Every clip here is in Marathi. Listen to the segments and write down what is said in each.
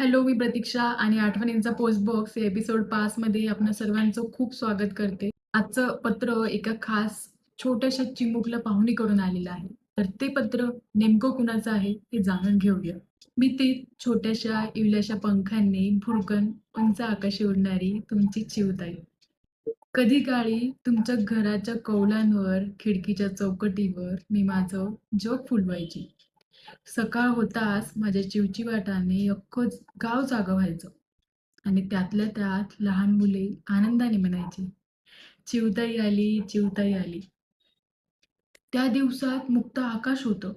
हॅलो, मी प्रतीक्षा आणि आठवणींचा पोस्ट बॉक्स या एपिसोड पाच मध्ये आपण सर्वांचं खूप स्वागत करते. आजचं पत्र एका खास छोट्याशा चिमुकला पाहुणी करून आलेलं आहे. तर ते पत्र नेमकं कुणाचं आहे ते जाणून घेऊया. मी ते छोट्याशा इवल्याशा पंखांनी भुरकन उंच आकाशी उडणारी तुमची चिवताई. कधी काळी तुमच्या घराच्या कौलांवर, खिडकीच्या चौकटीवर मी माझं जग फुलवायची. सकाळ होताच माझ्या चिवचिवाटाने अख्खं गाव जागं व्हायचं आणि त्यातल्या त्यात लहान मुले आनंदाने म्हणायची, चिवताई आली, चिवताई आली. त्या दिवसात मुक्त आकाश होतं.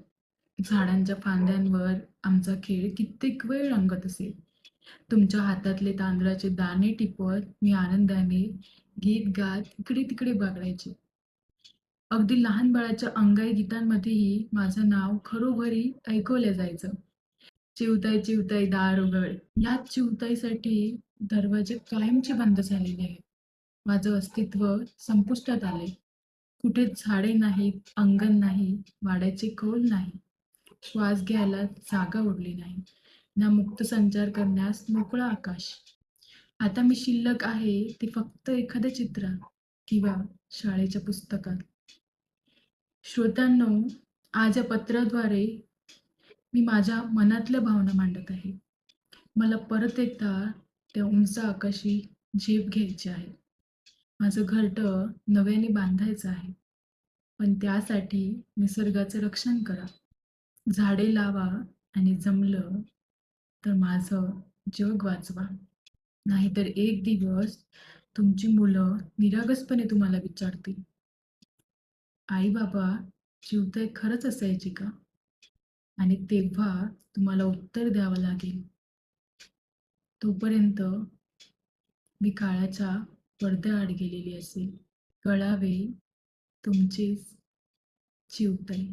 झाडांच्या फांद्यांवर आमचा खेळ कित्येक वेळ रंगत असे. तुमच्या हातातले तांदळाचे दाणे टिपत मी आनंदाने गीत-गात इकडे-तिकडे बागडायचे. अगदी लहान बाळाच्या अंगाई गीतांमध्येही माझं नाव खरोखरी ऐकवलं जायचं. चिवताई, चिवताई दार उघड. याच चिवताईसाठी दरवाजे कायमचे बंद झालेले आहेत. माझं अस्तित्व संपुष्टात आलंय. कुठे झाडे नाहीत, अंगण नाही, वाड्याचे कौल नाही. श्वास घ्यायला जागा उडली नाही. ना मुक्त संचार करण्यास मोकळं आकाश. आता मी शिल्लक आहे ती फक्त एखाद्या चित्रात किंवा शाळेच्या पुस्तकात. श्रोत्यांनो, आज या पत्राद्वारे मी माझ्या मनातल्या भावना मांडत आहे. मला परत एकदा त्या उंच आकाशी झेप घ्यायची आहे. माझं घरटं नव्याने बांधायचं आहे. पण त्यासाठी निसर्गाचं रक्षण करा. झाडे लावा आणि जमलं तर माझं जग वाचवा. नाहीतर एक दिवस तुमची मुलं निरागसपणे तुम्हाला विचारतील, आई-बाबा, चिवताई खरंच असायची का? आणि तेव्हा तुम्हाला उत्तर द्यावं लागेल. तोपर्यंत मी काळाच्या पडद्याआड गेलेली असेल. कळावे तुमचीच चिवताई.